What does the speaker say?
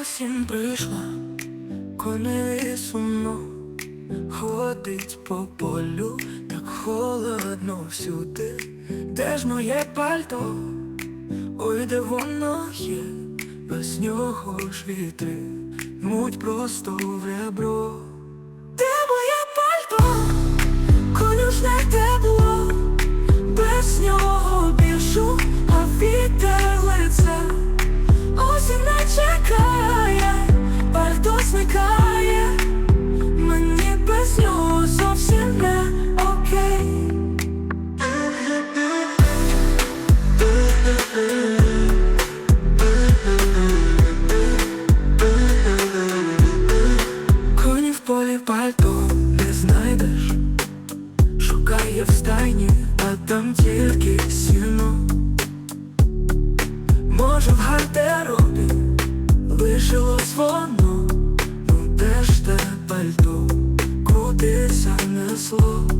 Осінь прийшла, коней сумно, ходить по полю, так холодно всюди. Де ж моє пальто? Ой, де воно є, без нього ж вітри, муть просто в ребро. slow.